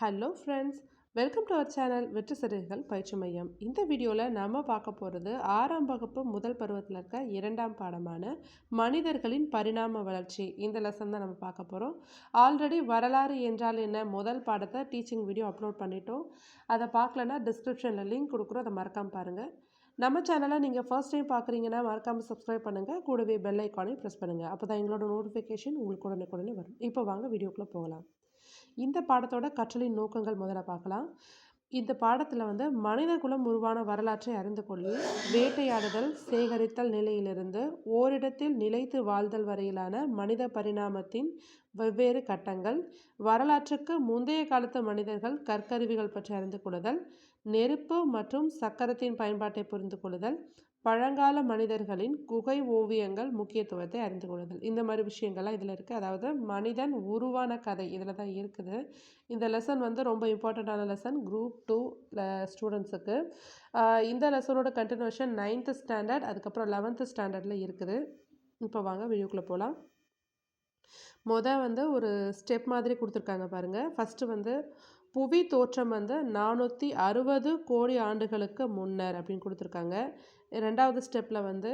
Hello friends welcome to our channel வெற்றி சிறுகள் பயிற்சி மையம் இந்த வீடியோவில் நாம் பார்க்க போகிறது ஆறாம் வகுப்பு முதல் பருவத்தில் இருக்க இரண்டாம் பாடமான மனிதர்களின் பரிணாம வளர்ச்சி. இந்த லெசன் தான் நம்ம பார்க்க போகிறோம் ஆல்ரெடி வரலாறு என்றால் என்ன? முதல் பாடத்தை டீச்சிங் வீடியோ அப்லோட் பண்ணிட்டோம். அதை பார்க்கலன்னா டிஸ்கிரிப்ஷனில் லிங்க் கொடுக்குறோம். அதை மறக்காமல் பாருங்கள் நம்ம சேனலை நீங்கள் ஃபர்ஸ்ட் டைம் பார்க்குறீங்கன்னா மறக்காமல் சப்ஸ்கிரைப் பண்ணுங்கள் கூடவே பெல் ஐக்கானையும் ப்ரெஸ் பண்ணுங்கள் அப்போ தான் எங்களோட நோட்டிஃபிகேஷன் உங்களுக்கு உடனே உடனே வரும். இப்போ வாங்க வீடியோக்குள்ளே போகலாம். இந்த பாடத்தோட கற்றலின் நோக்கங்கள் முதல்ல பார்க்கலாம். இந்த பாடத்தில் வந்து மனித குலம் உருவான வரலாற்றை அறிந்து கொள்ளி வேட்டையாடுதல் சேகரித்தல் நிலையிலிருந்து ஓரிடத்தில் நிலைத்து வாழ்தல் வரையிலான மனித பரிணாமத்தின் வெவ்வேறு கட்டங்கள் வரலாற்றுக்கு முந்தைய காலத்து மனிதர்கள் கற்கருவிகள் பற்றி அறிந்து கொள்ளுதல் நெருப்பு மற்றும் சக்கரத்தின் பயன்பாட்டை புரிந்து கொள்ளுதல் பழங்கால மனிதர்களின் குகை ஓவியங்கள் முக்கியத்துவத்தை அறிந்து கொள்ளுதல். இந்த மாதிரி விஷயங்கள்லாம் இதில் இருக்குது அதாவது மனிதன் உருவான கதை இதில் தான் இருக்குது. இந்த லெசன் வந்து ரொம்ப இம்பார்ட்டண்ட்டான லெசன் குரூப் டூ ஸ்டூடெண்ட்ஸுக்கு இந்த லெசனோட கண்டினியூஷன் நைன்த்து ஸ்டாண்டர்ட் அதுக்கப்புறம் லெவன்த்து ஸ்டாண்டர்டில் இருக்குது. இப்போ வாங்க வீடியோக்குள்ளே போகலாம் மொதல் வந்து ஒரு ஸ்டெப் மாதிரி கொடுத்துருக்காங்க பாருங்கள் ஃபஸ்ட்டு வந்து புவி தோற்றம் வந்து நானூற்றி அறுபது கோடி ஆண்டுகளுக்கு முன்னர் அப்படின்னு கொடுத்துருக்காங்க. ரெண்டாவது ஸ்டெப்பில் வந்து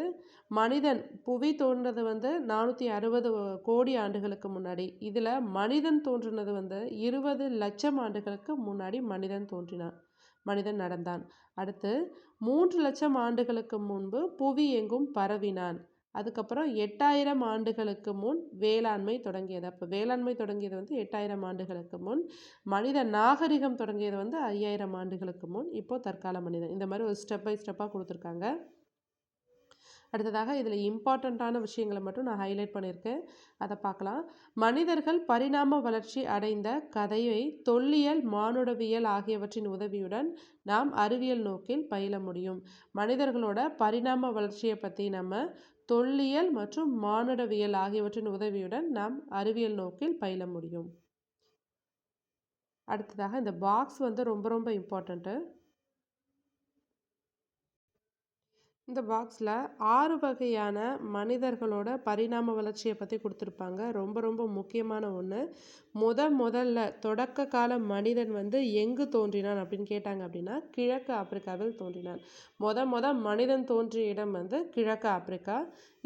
மனிதன் புவி தோன்றது வந்து நானூற்றி அறுபது கோடி ஆண்டுகளுக்கு முன்னாடி. இதில் மனிதன் தோன்றினது வந்து இருபது லட்சம் ஆண்டுகளுக்கு முன்னாடி மனிதன் தோன்றினான் மனிதன் நடந்தான். அடுத்து மூன்று லட்சம் ஆண்டுகளுக்கு முன்பு புவி எங்கும் பரவினான். அதுக்கப்புறம் எட்டாயிரம் ஆண்டுகளுக்கு முன் வேளாண்மை தொடங்கியது. அப்போ வேளாண்மை தொடங்கியது வந்து எட்டாயிரம் ஆண்டுகளுக்கு முன் மனித நாகரிகம் தொடங்கியது வந்து ஐயாயிரம் ஆண்டுகளுக்கு முன் இப்போது தற்கால மனிதன். இந்த மாதிரி ஒரு ஸ்டெப் பை ஸ்டெப்பாக கொடுத்துருக்காங்க. அடுத்ததாக இதில் இம்பார்ட்டண்ட்டான விஷயங்களை மட்டும் நான் ஹைலைட் பண்ணியிருக்கேன். அதை பார்க்கலாம். மனிதர்கள் பரிணாம வளர்ச்சி அடைந்த கதையை தொல்லியல் மானுடவியல் ஆகியவற்றின் உதவியுடன் நாம் அறிவியல் நோக்கில் பயில முடியும். மனிதர்களோட பரிணாம வளர்ச்சியை பற்றி நம்ம தொல்லியல் மற்றும் மானுடவியல் ஆகியவற்றின் உதவியுடன் நாம் அறிவியல் நோக்கில் பயில முடியும். அடுத்ததாக இந்த பாக்ஸ் வந்து ரொம்ப ரொம்ப இம்பார்ட்டண்ட்டு இந்த பாக்ஸில் ஆறு வகையான மனிதர்களோட பரிணாம வளர்ச்சியை பற்றி கொடுத்துருப்பாங்க. ரொம்ப ரொம்ப முக்கியமான ஒன்று முத முதல்ல தொடக்க கால மனிதன் வந்து எங்கு தோன்றினான் அப்படின்னு கேட்டாங்க அப்படின்னா கிழக்கு ஆப்பிரிக்காவில் தோன்றினான். முத முத மனிதன் தோன்றிய இடம் வந்து கிழக்கு ஆப்பிரிக்கா.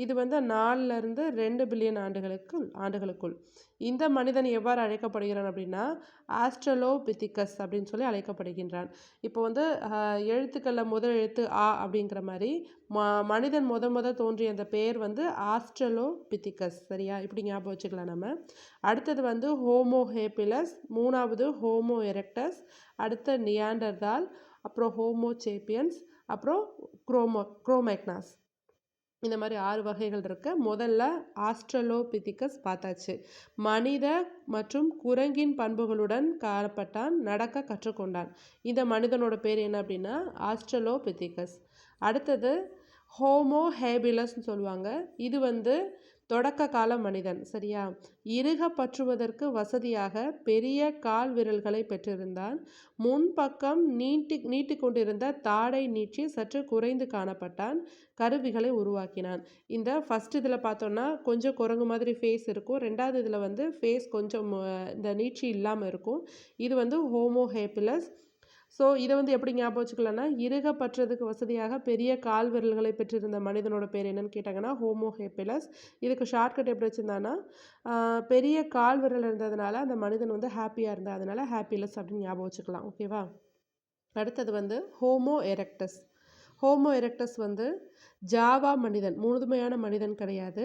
இது வந்து நாலுலேருந்து ரெண்டு பில்லியன் ஆண்டுகளுக்கு ஆண்டுகளுக்குள். இந்த மனிதன் எவ்வாறு அழைக்கப்படுகிறான் அப்படின்னா ஆஸ்ட்ரலோபித்திகஸ் அப்படின்னு சொல்லி அழைக்கப்படுகின்றான். இப்போ வந்து எழுத்துக்களில் முதல் எழுத்து ஆ அப்படிங்கிற மாதிரி ம மனிதன் முத முத தோன்றிய அந்த பெயர் வந்து ஆஸ்ட்ரலோபித்திகஸ் சரியா? இப்படி ஞாபகம் வச்சுக்கலாம் நம்ம. அடுத்தது வந்து ஹோமோ ஹேப்பிலஸ் மூணாவது ஹோமோ எரெக்டஸ் அடுத்த நியாண்டர்தால் அப்புறம் ஹோமோ சேப்பியன்ஸ் அப்புறம் குரோமோ குரோமேக்னாஸ் இந்த மாதிரி ஆறு வகைகள் இருக்கு. முதல்ல ஆஸ்ட்ரலோபிதிகஸ் பார்த்தாச்சு. மனித மற்றும் குரங்கின் பண்புகளுடன் காணப்பட்டான் நடக்க கற்றுக்கொண்டான். இந்த மனிதனோட பேர் என்ன அப்படின்னா ஆஸ்ட்ரலோபிதிகஸ். அடுத்தது ஹோமோ ஹேபிலஸ்ன்னு சொல்லுவாங்க. இது வந்து தொடக்க கால மனிதன் சரியா? இறுக பற்றுவதற்கு வசதியாக பெரிய கால் விரல்களை பெற்றிருந்தான். முன்பக்கம் நீட்டி நீட்டி கொண்டிருந்த தாடை நீட்சி சற்று குறைந்து காணப்பட்டான். கருவிகளை உருவாக்கினான். இந்த ஃபஸ்ட் இதில் பார்த்தோன்னா கொஞ்சம் குரங்கு மாதிரி ஃபேஸ் இருக்கும். ரெண்டாவது இதில் வந்து ஃபேஸ் கொஞ்சம் இந்த நீட்சி இல்லாமல் இருக்கும். இது வந்து ஹோமோ ஹேப்பிலஸ் ஸோ இதை வந்து எப்படி ஞாபகம் வச்சுக்கலாம்னா இறுக பற்றதுக்கு வசதியாக பெரிய கால் விரல்களை பெற்றிருந்த மனிதனோட பேர் என்னன்னு கேட்டாங்கன்னா ஹோமோ ஹேப்பிலஸ். இதுக்கு ஷார்ட்கட் எப்படி வச்சுருந்தான்னா பெரிய கால் விரல் இருந்ததுனால அந்த மனிதன் வந்து ஹாப்பியாக இருந்தால் அதனால ஹாப்பிலஸ் அப்படின்னு ஞாபகம் வச்சுக்கலாம். ஓகேவா அடுத்தது வந்து ஹோமோ எரெக்டஸ். ஹோமோ எரெக்டஸ் வந்து ஜாவா மனிதன் முழுமையான மனிதன் கிடையாது.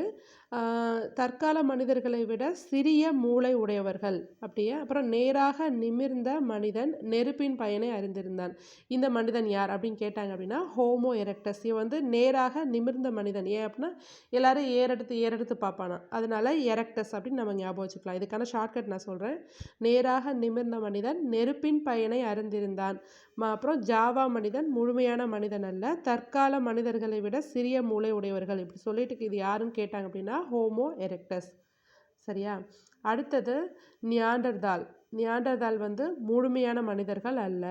தற்கால மனிதர்களை விட சிறிய மூளை உடையவர்கள் அப்படியே அப்புறம் நேராக நிமிர்ந்த மனிதன் நெருப்பின் பயனை அறிந்திருந்தான். இந்த மனிதன் யார் அப்படின்னு கேட்டாங்க அப்படின்னா ஹோமோ எரக்டஸ். இவன் வந்து நேராக நிமிர்ந்த மனிதன். ஏன் அப்படின்னா எல்லாரும் ஏறெடுத்து ஏறெடுத்து பார்ப்பானா. அதனால எரெக்டஸ் அப்படின்னு நம்ம ஞாபகம் வச்சுக்கலாம். இதுக்கான ஷார்ட்கட் நான் சொல்கிறேன் நேராக நிமிர்ந்த மனிதன் நெருப்பின் பயனை அறிந்திருந்தான். அப்புறம் ஜாவா மனிதன் முழுமையான மனிதன் அல்ல தற்கால மனிதர்களை விட சிறிய மூளை உடையவர்கள். இப்படி சொல்லிட்டு இது யாருன்னு கேட்டாங்க அப்படின்னா ஹோமோ எரெக்டஸ். சரியா? அடுத்தது நியாண்டர்தால். நியாண்டர்தால் வந்து முழுமையான மனிதர்கள் அல்ல.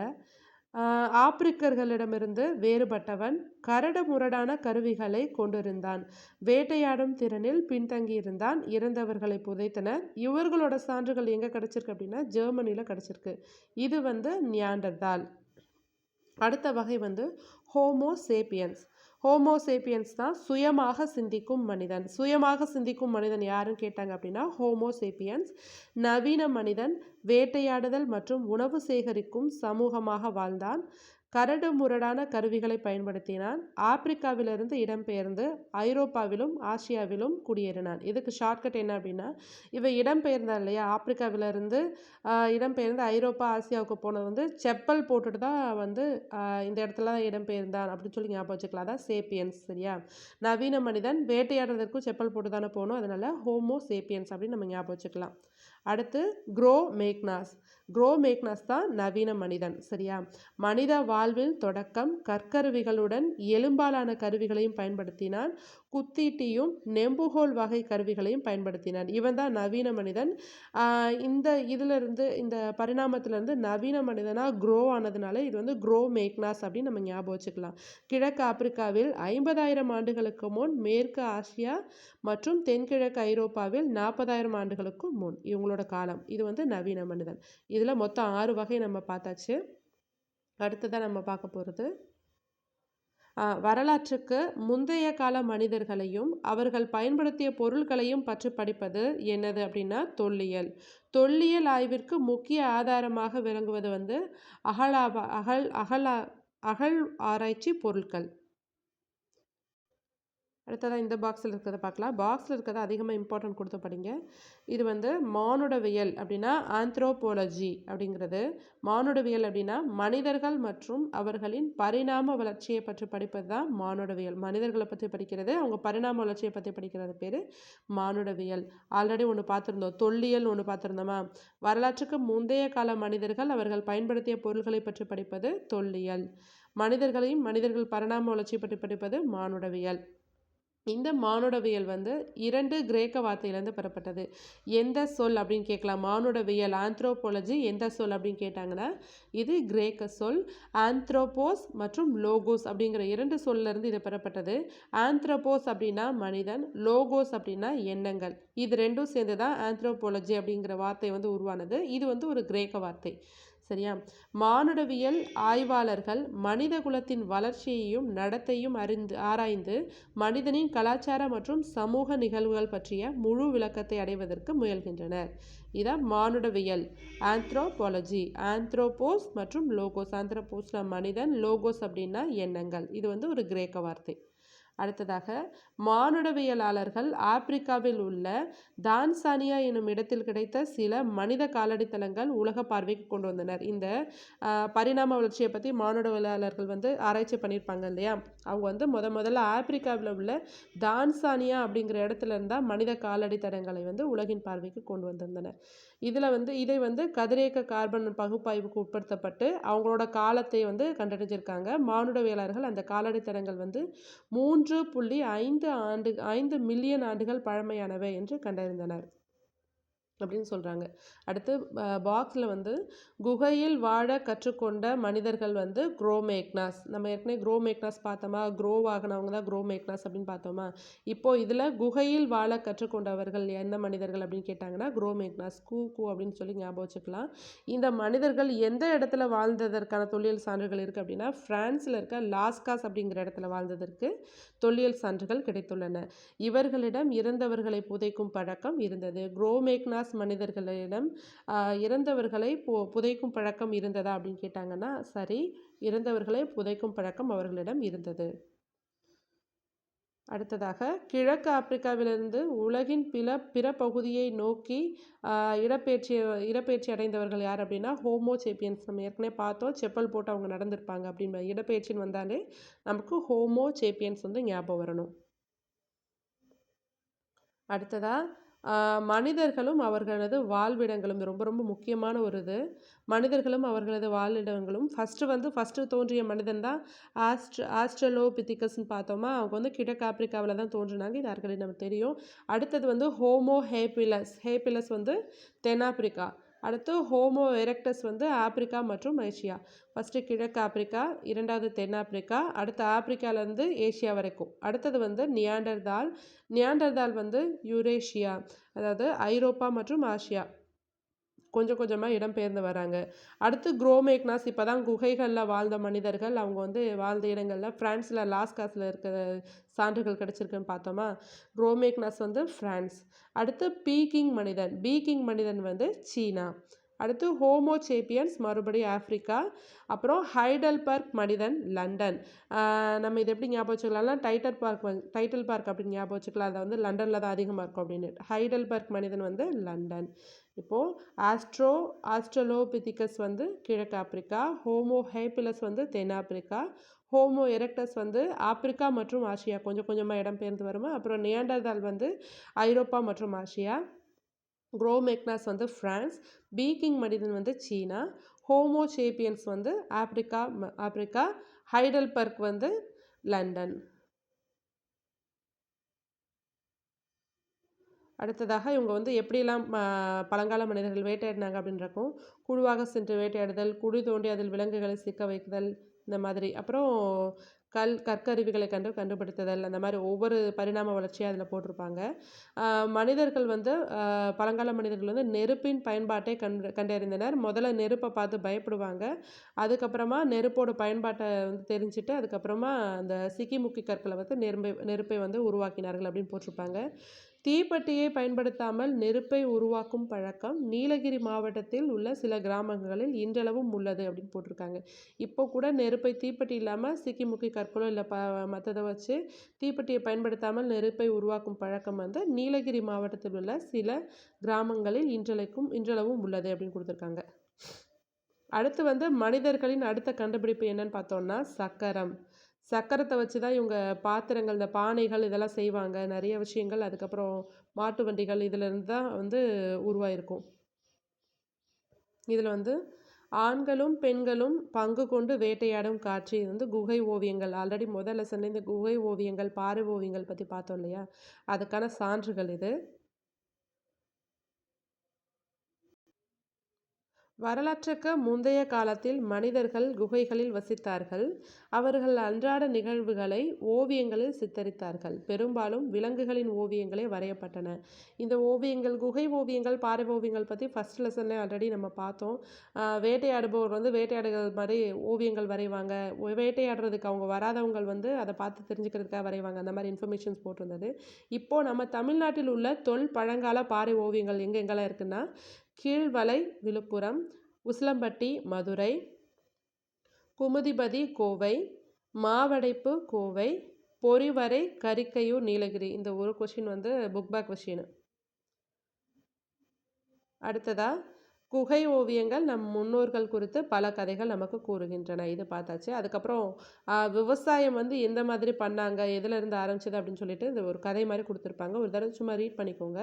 ஆப்பிரிக்கர்களிடமிருந்து வேறுபட்டவன் கரடு முரடான கருவிகளை கொண்டிருந்தான். வேட்டையாடும் திறனில் பின்தங்கியிருந்தான். இறந்தவர்களை புதைத்தனர் இவர்களோட சான்றுகள் எங்கே கிடச்சிருக்கு அப்படின்னா ஜெர்மனியில் கிடச்சிருக்கு. இது வந்து நியாண்டர்தால். அடுத்த வகை வந்து ஹோமோ சேப்பியன்ஸ். ஹோமோசேபியன்ஸ் தான் சுயமாக சிந்திக்கும் மனிதன். சுயமாக சிந்திக்கும் மனிதன் யாருன்னு கேட்டாங்க அப்படின்னா ஹோமோசேப்பியன்ஸ் நவீன மனிதன் வேட்டையாடுதல் மற்றும் உணவு சேகரிக்கும் சமூகமாக வாழ்ந்தான். கரடு முரடான கருவிகளை பயன்படுத்தினான். ஆப்பிரிக்காவிலிருந்து இடம்பெயர்ந்து ஐரோப்பாவிலும் ஆசியாவிலும் குடியேறினான். இதுக்கு ஷார்ட்கட் என்ன அப்படின்னா இவன் இடம்பெயர்ந்தான் இல்லையா? ஆப்பிரிக்காவிலிருந்து இடம்பெயர்ந்து ஐரோப்பா ஆசியாவுக்கு போனது வந்து செப்பல் போட்டுட்டு தான் வந்து இந்த இடத்துல தான் இடம்பெயர்ந்தான் அப்படின்னு சொல்லி ஞாபகம் வச்சுக்கலாம். அதான் சேப்பியன்ஸ் சரியா? நவீன மனிதன் வேட்டையாடுறதற்கும் செப்பல் போட்டு தானே போகணும். அதனால ஹோமோ சேப்பியன்ஸ் அப்படின்னு நம்ம ஞாபகம் வச்சுக்கலாம். அடுத்து குரோ மேக்னாஸ் குரோ மேக்னாஸ் தான் நவீன மனிதன் சரியா? மனித வாழ்வில் தொடக்கம் கற்கருவிகளுடன் எலும்பாலான கருவிகளையும் பயன்படுத்தினான் குத்தீட்டியும் நெம்புகோல் வகை கருவிகளையும் பயன்படுத்தினான். இவன் தான் நவீன மனிதன். இந்த இதிலிருந்து இந்த பரிணாமத்திலிருந்து நவீன மனிதனாக க்ரோ ஆனதுனால இது வந்து க்ரோ மேக்னாஸ் அப்படின்னு நம்ம ஞாபகம் வச்சுக்கலாம். கிழக்கு ஆப்பிரிக்காவில் ஐம்பதாயிரம் ஆண்டுகளுக்கு முன் மேற்கு ஆசியா மற்றும் தென்கிழக்கு ஐரோப்பாவில் நாற்பதாயிரம் ஆண்டுகளுக்கு முன். இவங்களோட காலம். இது வந்து நவீன மனிதன். இதில் மொத்தம் ஆறு வகை நம்ம பார்த்தாச்சு. அடுத்ததாக நம்ம பார்க்க போகிறது வரலாற்றுக்கு முந்தைய கால மனிதர்களையும் அவர்கள் பயன்படுத்திய பொருட்களையும் பற்றி படிப்பது என்னது அப்படின்னா தொல்லியல். தொல்லியல் ஆய்விற்கு முக்கிய ஆதாரமாக விளங்குவது வந்து அகலாப அகல் அகலா அகழ் ஆராய்ச்சி பொருட்கள் அடுத்ததாக இந்த பாக்ஸில் இருக்கிறத பார்க்கலாம். பாக்ஸில் இருக்கிறத அதிகமாக இம்பார்ட்டன்ட் கொடுத்து படிங்க. இது வந்து மானுடவியல் அப்படின்னா ஆந்த்ரோபோலஜி அப்படிங்கிறது. மானுடவியல் அப்படின்னா மனிதர்கள் மற்றும் அவர்களின் பரிணாம வளர்ச்சியை பற்றி படிப்பது தான் மானுடவியல். மனிதர்களை பற்றி படிக்கிறது அவங்க பரிணாம வளர்ச்சியை பற்றி படிக்கிறது பேர் மானுடவியல். ஆல்ரெடி ஒன்று பார்த்துருந்தோம். தொல்லியல் ஒன்று பார்த்துருந்தோமா? வரலாற்றுக்கு முந்தைய கால மனிதர்கள் அவர்கள் பயன்படுத்திய பொருள்களை பற்றி படிப்பது தொல்லியல். மனிதர்களையும் மனிதர்கள் பரிணாம வளர்ச்சியை பற்றி படிப்பது மானுடவியல். இந்த மானுடவியல் வந்து இரண்டு கிரேக்க வார்த்தையிலேருந்து பெறப்பட்டது. எந்த சொல் அப்படின்னு கேட்கலாம். மானுடவியல் ஆந்த்ரோபாலஜி எந்த சொல் அப்படின்னு கேட்டாங்கன்னா இது கிரேக்க சொல். ஆந்த்ரோபோஸ் மற்றும் லோகோஸ் அப்படிங்கிற இரண்டு சொல்லிருந்து இது பெறப்பட்டது. ஆந்த்ரோபோஸ் அப்படின்னா மனிதன் லோகோஸ் அப்படின்னா எண்ணங்கள். இது ரெண்டும் சேர்ந்து தான் ஆந்த்ரோபாலஜி அப்படிங்கிற வார்த்தை வந்து உருவானது. இது வந்து ஒரு கிரேக்க வார்த்தை. சரியா? மானுடவியல் ஆய்வாளர்கள் மனித குலத்தின் வளர்ச்சியையும் நடத்தையும் அறிந்து ஆராய்ந்து மனிதனின் கலாச்சார மற்றும் சமூக நிகழ்வுகள் பற்றிய முழு விளக்கத்தை அடைவதற்கு முயல்கின்றனர். இதான் மானுடவியல். ஆந்த்ரோபாலஜி. ஆந்த்ரோபோஸ் மற்றும் லோகோஸ். ஆந்த்ரோபோஸ்ல மனிதன் லோகோஸ் அப்படின்னா எண்ணங்கள். இது வந்து ஒரு கிரேக்க வார்த்தை. அடுத்ததாக மானுடவியலாளர்கள் ஆப்பிரிக்காவில் உள்ள தான்சானியா எனும் இடத்தில் கிடைத்த சில மனித காலடித்தளங்கள் உலக பார்வைக்கு கொண்டு வந்தனர். இந்த பரிணாம வளர்ச்சியை பற்றி மானுடவியலாளர்கள் வந்து ஆராய்ச்சி பண்ணியிருப்பாங்க இல்லையா? அவங்க வந்து முத முதல்ல ஆப்பிரிக்காவில் உள்ள தான்சானியா அப்படிங்கிற இடத்துல இருந்தால் மனித காலடித்தடங்களை வந்து உலகின் பார்வைக்கு கொண்டு வந்திருந்தனர். இதில் வந்து இதை வந்து கதிரியக்க கார்பன் பகுப்பாய்வுக்கு உட்படுத்தப்பட்டு அவங்களோட காலத்தை வந்து கண்டறிஞ்சிருக்காங்க மானுடவியலாளர்கள் அந்த காலடித்தடங்கள் வந்து மூன்று புள்ளி ஐந்து ஆண்டு ஐந்து மில்லியன் ஆண்டுகள் பழமையானவை என்று கண்டறிந்தனர். அப்படின்னு சொல்கிறாங்க அடுத்து பாக்ஸில் வந்து குகையில் வாழ கற்றுக்கொண்ட மனிதர்கள் வந்து குரோமேக்னாஸ். நம்ம ஏற்கனவே குரோமேக்னாஸ் பார்த்தோமா? குரோ ஆகினவங்க தான் குரோமேக்னாஸ் அப்படின்னு பார்த்தோமா? இப்போ இதில் குகையில் வாழ கற்றுக்கொண்டவர்கள் என்ன மனிதர்கள் அப்படின்னு கேட்டாங்கன்னா குரோமேக்னாஸ். கூ கூ அப்படின்னு சொல்லி ஞாபகம் வச்சுக்கலாம். இந்த மனிதர்கள் எந்த இடத்துல வாழ்ந்ததற்கான தொல்லியல் சான்றுகள் இருக்குது அப்படின்னா ஃப்ரான்ஸில் இருக்க லாஸ்காஸ் அப்படிங்கிற இடத்துல வாழ்ந்ததற்கு தொல்லியல் சான்றுகள் கிடைத்துள்ளன. இவர்களிடம் இறந்தவர்களை புதைக்கும் பழக்கம் இருந்தது. குரோமேக்னாஸ் மனிதர்களிடம் இறந்தவர்களை பு புதைக்கும் பழக்கம் இருந்ததா அப்படின்னு கேட்டாங்கன்னா சரி இறந்தவர்களை புதைக்கும் பழக்கம் அவர்களிடம் இருந்தது. அடுத்ததாக கிழக்கு ஆப்பிரிக்காவிலிருந்து உலகின் பிற பிற பகுதியை நோக்கி இடப்பெயர்ச்சி இடப்பெயர்ச்சி அடைந்தவர்கள் யார் அப்படின்னா ஹோமோ சேப்பியன்ஸ். நம்ம ஏற்கனவே பார்த்தோம் செப்பல் போட்டு அவங்க நடந்திருப்பாங்க அப்படின்னு இடப்பெயர்ச்சின்னு வந்தாலே நமக்கு ஹோமோ சேப்பியன்ஸ் வந்து ஞாபகம் வரணும். அடுத்ததாக மனிதர்களும் அவர்களது வாழ்விடங்களும் ரொம்ப ரொம்ப முக்கியமான ஒரு இது. மனிதர்களும் அவர்களது வாழ்விடங்களும் ஃபஸ்ட்டு வந்து ஃபஸ்ட்டு தோன்றிய மனிதன் தான் ஆஸ்ட் ஆஸ்ட்ரலோ பித்திகஸ்ன்னு பார்த்தோமா? அவங்க வந்து கிழக்கு ஆப்பிரிக்காவில் தான் தோன்றினாங்க. இது யாருக்கடி நமக்கு தெரியும். அடுத்தது வந்து ஹோமோ ஹேப்பிலஸ் ஹேப்பிலஸ் வந்து தென்னாப்பிரிக்கா அடுத்து ஹோமோ எரெக்டஸ் வந்து ஆப்பிரிக்கா மற்றும் ஏஷியா. ஃபஸ்ட்டு கிழக்கு ஆப்பிரிக்கா இரண்டாவது தென்னாப்பிரிக்கா அடுத்து ஆப்பிரிக்காலேருந்து ஏஷியா வரைக்கும். அடுத்தது வந்து நியாண்டர்தால். நியாண்டர்தால் வந்து யூரேஷியா அதாவது ஐரோப்பா மற்றும் ஆசியா. கொஞ்சம் கொஞ்சமாக இடம்பெயர்ந்து வராங்க. அடுத்து குரோமேக்னாஸ் இப்போ தான் குகைகளில் வாழ்ந்த மனிதர்கள். அவங்க வந்து வாழ்ந்த இடங்களில் ஃப்ரான்ஸில் லாஸ்காஸில் இருக்கிற சான்றுகள் கிடச்சிருக்குன்னு பார்த்தோமா? குரோமேக்னாஸ் வந்து ஃப்ரான்ஸ் அடுத்து பீக்கிங் மனிதன். பீக்கிங் மனிதன் வந்து சீனா. அடுத்து ஹோமோ சேப்பியன்ஸ் மறுபடியும் ஆஃப்ரிக்கா அப்புறம் ஹைடல்பர்க் மனிதன் லண்டன். நம்ம இது எப்படி ஞாபகம் வச்சுக்கலாம்னா டைட்டல் பார்க் வந்து டைட்டில் பார்க் அப்படின்னு ஞாபகம் வச்சுக்கலாம். அதை வந்து லண்டனில் தான் அதிகமாக இருக்கும் அப்படின்னு. ஹைடல்பர்க் மனிதன் வந்து லண்டன். இப்போது ஆஸ்ட்ரோ ஆஸ்ட்ரலோபிதிகஸ் வந்து கிழக்கு ஆப்பிரிக்கா. ஹோமோ ஹேப்பிலஸ் வந்து தென்னாப்பிரிக்கா ஹோமோ எரெக்டஸ் வந்து ஆப்பிரிக்கா மற்றும் ஆசியா. கொஞ்சம் கொஞ்சமாக இடம்பெயர்ந்து வருமா? அப்புறம் நியாண்டர்தால் வந்து ஐரோப்பா மற்றும் ஆசியா. குரோமெக்னாஸ் வந்து ஃப்ரான்ஸ் பீக்கிங் மனிதன் வந்து சீனா ஹோமோ சேப்பியன்ஸ் வந்து ஆப்ரிக்கா ஆப்ரிக்கா ஹைடல்பர்க் வந்து லண்டன் அடுத்ததாக இவங்க வந்து எப்படியெல்லாம் பழங்கால மனிதர்கள் வேட்டையாடினாங்க அப்படின்றக்கும் குழுவாக சென்று வேட்டையாடுதல் குழி தோண்டி அதில் விலங்குகளை சிக்க வைக்குதல் இந்த மாதிரி. அப்புறம் கல் கற்கருவிகளை கண்டு கண்டுபிடித்ததல் அந்த மாதிரி ஒவ்வொரு பரிணாம வளர்ச்சியாக அதில் போட்டிருப்பாங்க. மனிதர்கள் வந்து பழங்கால மனிதர்கள் வந்து நெருப்பின் பயன்பாட்டை கண்டு கண்டறிந்தனர். முதல்ல நெருப்பை பார்த்து பயப்படுவாங்க. அதுக்கப்புறமா நெருப்போட பயன்பாட்டை வந்து தெரிஞ்சுட்டு அதுக்கப்புறமா அந்த சிக்கி முக்கி கற்களை வந்து நெருப்பை நெருப்பை வந்து உருவாக்கினார்கள் அப்படின்னு போட்டிருப்பாங்க. தீப்பெட்டியை பயன்படுத்தாமல் நெருப்பை உருவாக்கும் பழக்கம் நீலகிரி மாவட்டத்தில் உள்ள சில கிராமங்களில் இன்றளவும் உள்ளது அப்படின்னு போட்டிருக்காங்க. இப்போ கூட நெருப்பை தீப்பெட்டி இல்லாமல் சிக்கி முக்கி கற்களோ இல்லை ப மற்றதை வச்சு தீப்பெட்டியை பயன்படுத்தாமல் நெருப்பை உருவாக்கும் பழக்கம் வந்து நீலகிரி மாவட்டத்தில் உள்ள சில கிராமங்களில் இன்றளைக்கும் இன்றளவும் உள்ளது அப்படின்னு கொடுத்துருக்காங்க. அடுத்து வந்து மனிதர்களின் அடுத்த கண்டுபிடிப்பு என்னன்னு பார்த்தோம்னா சக்கரம். சக்கரத்தை வச்சு தான் இவங்க பாத்திரங்கள் இந்த பானைகள் இதெல்லாம் செய்வாங்க. நிறைய விஷயங்கள். அதுக்கப்புறம் மாட்டு வண்டிகள் இதிலேருந்து தான் வந்து உருவாயிருக்கும். இதில் வந்து ஆண்களும் பெண்களும் பங்கு கொண்டு வேட்டையாடும் காட்சி. இது வந்து குகை ஓவியங்கள். ஆல்ரெடி முதல்ல சொன்ன இந்த குகை ஓவியங்கள் பாறை ஓவியங்கள் பற்றி பார்த்தோம் இல்லையா? அதுக்கான சான்றுகள் இது. வரலாற்றுக்கு முந்தைய காலத்தில் மனிதர்கள் குகைகளில் வசித்தார்கள். அவர்கள் அன்றாட நிகழ்வுகளை ஓவியங்களில் சித்தரித்தார்கள். பெரும்பாலும் விலங்குகளின் ஓவியங்களே வரையப்பட்டன. இந்த ஓவியங்கள் குகை ஓவியங்கள் பாறை ஓவியங்கள் பற்றி ஃபஸ்ட் லெசன்ல ஆல்ரெடி நம்ம பார்த்தோம். வேட்டையாடுபவர் வந்து வேட்டையாடுகள் மாதிரி ஓவியங்கள் வரைவாங்க. வேட்டையாடுறதுக்கு அவங்க வராதவங்க வந்து அதை பார்த்து தெரிஞ்சுக்கிறதுக்காக வரைவாங்க. அந்த மாதிரி இன்ஃபர்மேஷன்ஸ் போட்டிருந்தது. இப்போது நம்ம தமிழ்நாட்டில் உள்ள தொல் பழங்கால பாறை ஓவியங்கள் எங்கெங்கெல்லாம் இருக்குன்னா கீழ்வலை விழுப்புரம் உசிலம்பட்டி மதுரை குமுதிபதி கோவை மாவடைப்பு கோவை பொறிவரை கரிக்கையூர் நீலகிரி. இந்த ஒரு கொஷின் வந்து புக் பேக் கொஷின் அடுத்ததாக குகை ஓவியங்கள் நம் முன்னோர்கள் குறித்து பல கதைகள் நமக்கு கூறுகின்றன. இது பார்த்தாச்சு. அதுக்கப்புறம் விவசாயம் வந்து எந்த மாதிரி பண்ணாங்க? எதுலேருந்து ஆரம்பிச்சது அப்படின்னு சொல்லிட்டு இந்த ஒரு கதை மாதிரி கொடுத்துருப்பாங்க. ஒரு தடவை சும்மா ரீட் பண்ணிக்கோங்க.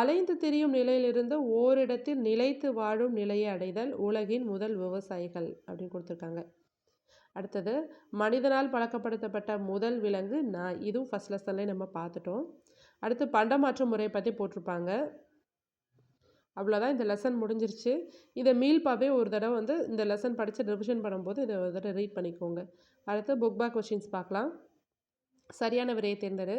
அலைந்து திரியும் நிலையிலிருந்து ஓரிடத்தில் நிலைத்து வாழும் நிலையை அடைதல் உலகின் முதல் விவசாயிகள் அப்படின்னு கொடுத்துருக்காங்க. அடுத்தது மனிதனால் பழக்கப்படுத்தப்பட்ட முதல் விலங்கு நான் இதுவும் ஃபஸ்ட் லெசன்லேயே நம்ம பார்த்துட்டோம். அடுத்து பண்டமாற்று முறை பற்றி போட்டிருப்பாங்க. அவ்வளோதான் இந்த லெசன் முடிஞ்சிருச்சு. இதை மீல்பாவே ஒரு தடவை வந்து இந்த லெசன் படித்து ரிவிஷன் பண்ணும்போது இதை ஒரு தடவை ரீட் பண்ணிக்கோங்க. அடுத்து புக் பேக் கொஷின்ஸ் பார்க்கலாம். சரியான விரையை தேர்ந்தெடு.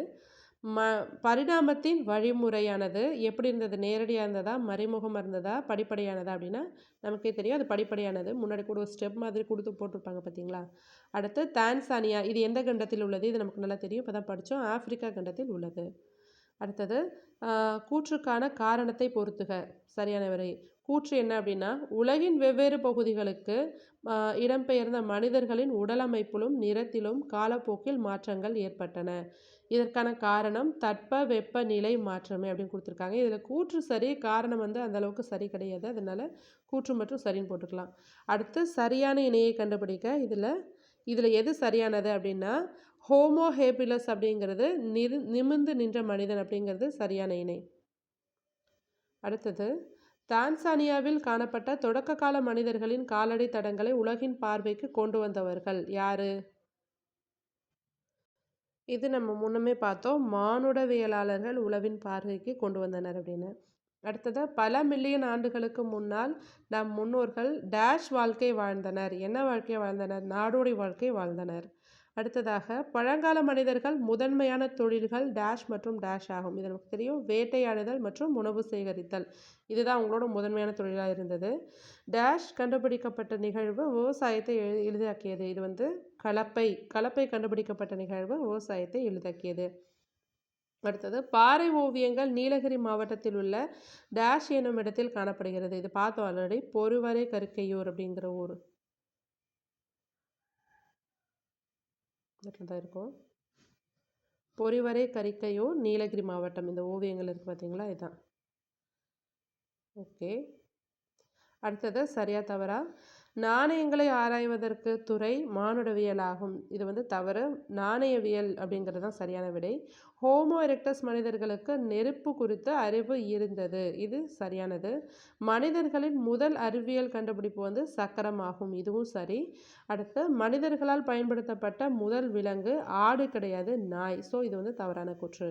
ம பரிணாமத்தின் வழிமுறையானது எப்படி இருந்தது? நேரடியாக இருந்ததா? மறைமுகமாக இருந்ததா? படிப்படியானதா? அப்படின்னா நமக்கே தெரியும். அது படிப்படியானது. முன்னாடி கூட ஒரு ஸ்டெப் மாதிரி கொடுத்து போட்டிருப்பாங்க பார்த்தீங்களா அடுத்து தான்சானியா இது எந்த கண்டத்தில் உள்ளது? இது நமக்கு நல்லா தெரியும். இப்போ தான் படித்தோம் ஆப்பிரிக்கா கண்டத்தில் உள்ளது. அடுத்தது கூற்றுக்கான காரணத்தை பொறுத்துக. சரியான வரை கூற்று என்ன அப்படின்னா உலகின் வெவ்வேறு பகுதிகளுக்கு இடம்பெயர்ந்த மனிதர்களின் உடலமைப்பிலும் நிறத்திலும் காலப்போக்கில் மாற்றங்கள் ஏற்பட்டன. இதற்கான காரணம் தட்ப வெப்ப நிலை மாற்றமே அப்படின்னு கொடுத்துருக்காங்க. இதில் கூற்று சரி காரணம் வந்து அந்த அளவுக்கு சரி கிடையாது. அதனால் கூற்று மற்றும் சரின்னு போட்டுக்கலாம். அடுத்து சரியான இணையை கண்டுபிடிக்க. இதில் இதில் எது சரியானது அப்படின்னா ஹோமோஹேபிலஸ் அப்படிங்கிறது நிறு நிமிர்ந்து நின்ற மனிதன் அப்படிங்கிறது சரியான இணை. அடுத்தது தான்சானியாவில் காணப்பட்ட தொடக்க கால மனிதர்களின் காலடி தடங்களை உலகின் பார்வைக்கு கொண்டு வந்தவர்கள் யாரு? இது நம்ம முன்னமே பார்த்தோம். மானுடவியலாளர்கள் உளவின் பார்வைக்கு கொண்டு வந்தனர் அப்படின்னு. அடுத்தது பல மில்லியன் ஆண்டுகளுக்கு முன்னால் நம் முன்னோர்கள் டேஷ் வாழ்க்கை வாழ்ந்தனர். என்ன வாழ்க்கை வாழ்ந்தனர்? நாடோடி வாழ்க்கை வாழ்ந்தனர். அடுத்ததாக பழங்கால மனிதர்கள் முதன்மையான தொழில்கள் டேஷ் மற்றும் டேஷ் ஆகும். இது நமக்கு தெரியும். வேட்டையாடுதல் மற்றும் உணவு சேகரித்தல். இதுதான் அவங்களோட முதன்மையான தொழிலாக இருந்தது. டேஷ் கண்டுபிடிக்கப்பட்ட நிகழ்வு விவசாயத்தை எழு எளிதாக்கியது. இது வந்து கலப்பை கலப்பை கண்டுபிடிக்கப்பட்ட நிகழ்வு விவசாயத்தை எளிதாக்கியது. அடுத்தது பாறை ஓவியங்கள் நீலகிரி மாவட்டத்தில் உள்ள டேஷ் என்னும் இடத்தில் காணப்படுகிறது. இது பார்த்தோம் ஆல்ரெடி பொறுவரை கருக்கையூர் அப்படிங்கிற ஊர். தான் இருக்கும். பொறிவரை கரிக்கையூர் நீலகிரி மாவட்டம். இந்த ஓவியங்கள் இருக்குது பார்த்தீங்களா? இதுதான் ஓகே. அடுத்தது சரியா தவறா? நாணயங்களை ஆராய்வதற்கு துறை மானுடவியல் ஆகும் இது வந்து தவறு. நாணயவியல் அப்படிங்கிறது தான் சரியான விடை. ஹோமோ எரெக்டஸ் மனிதர்களுக்கு நெருப்பு குறித்த அறிவு இருந்தது. இது சரியானது. மனிதர்களின் முதல் அறிவியல் கண்டுபிடிப்பு வந்து சக்கரம் ஆகும் இதுவும் சரி. அடுத்து மனிதர்களால் பயன்படுத்தப்பட்ட முதல் விலங்கு ஆடு கிடையாது நாய். ஸோ இது வந்து தவறான கூற்று.